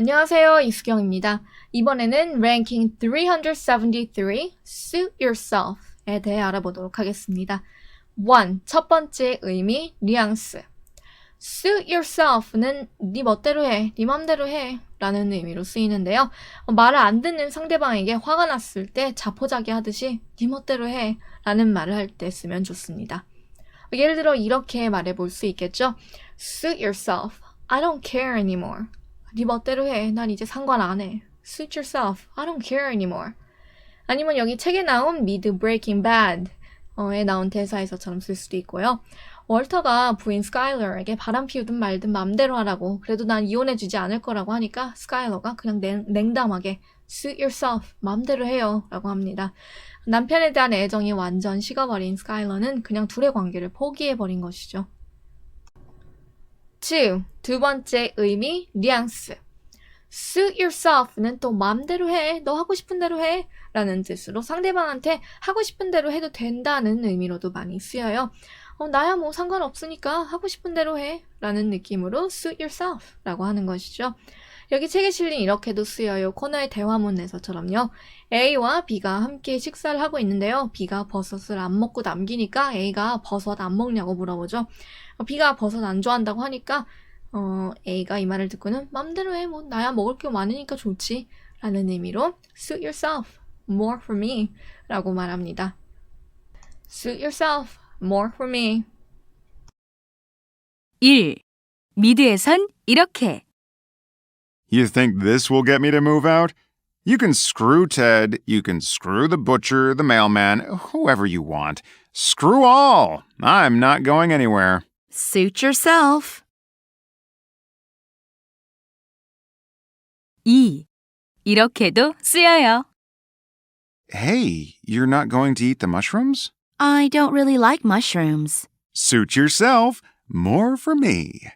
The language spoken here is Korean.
안녕하세요. 이수경입니다. 이번에는 ranking 373 suit yourself에 대해 알아보도록 하겠습니다. 1. 첫 번째 의미, 뉘앙스. suit yourself는 네 멋대로 해, 네 맘대로 해 라는 의미로 쓰이는데요. 어, 말을 안 듣는 상대방에게 화가 났을 때 자포자기 하듯이 네 멋대로 해 라는 말을 할 때 쓰면 좋습니다. 예를 들어 이렇게 말해 볼 수 있겠죠. suit yourself. I don't care anymore. 네 멋대로 해. 난 이제 상관 안 해. Suit yourself. I don't care anymore. 아니면 여기 책에 나온 미드 Breaking Bad에 나온 대사에서처럼 쓸 수도 있고요. 월터가 부인 스카일러에게 바람 피우든 말든 맘대로 하라고 그래도 난 이혼해주지 않을 거라고 하니까 스카일러가 그냥 냉, 냉담하게 Suit yourself. 맘대로 해요. 라고 합니다. 남편에 대한 애정이 완전 식어버린 스카일러는 그냥 둘의 관계를 포기해버린 것이죠. 2. 두 번째 의미, 뉘앙스. suit yourself는 또 맘대로 해, 너 하고 싶은 대로 해 라는 뜻으로 상대방한테 하고 싶은 대로 해도 된다는 의미로도 많이 쓰여요. 어, 나야 뭐 상관없으니까 하고 싶은 대로 해 라는 느낌으로 suit yourself 라고 하는 것이죠. 여기 책에 실린 이렇게도 쓰여요. 코너의 대화문에서처럼요. A와 B가 함께 식사를 하고 있는데요. B가 버섯을 안 먹고 남기니까 A가 버섯 안 먹냐고 물어보죠. 어, B가 버섯 안 좋아한다고 하니까 어, A가 이 말을 듣고는 맘대로 해. 뭐 나야 먹을 게 많으니까 좋지. 라는 의미로 suit yourself, more for me 라고 말합니다. suit yourself, more for me. 1. 미드에선 이렇게. You think this will get me to move out? You can screw Ted, you can screw the butcher, the mailman, whoever you want. Screw all! I'm not going anywhere. Suit yourself. 2. 이렇게도 쓰여요. Hey, you're not going to eat the mushrooms? I don't really like mushrooms. Suit yourself. More for me.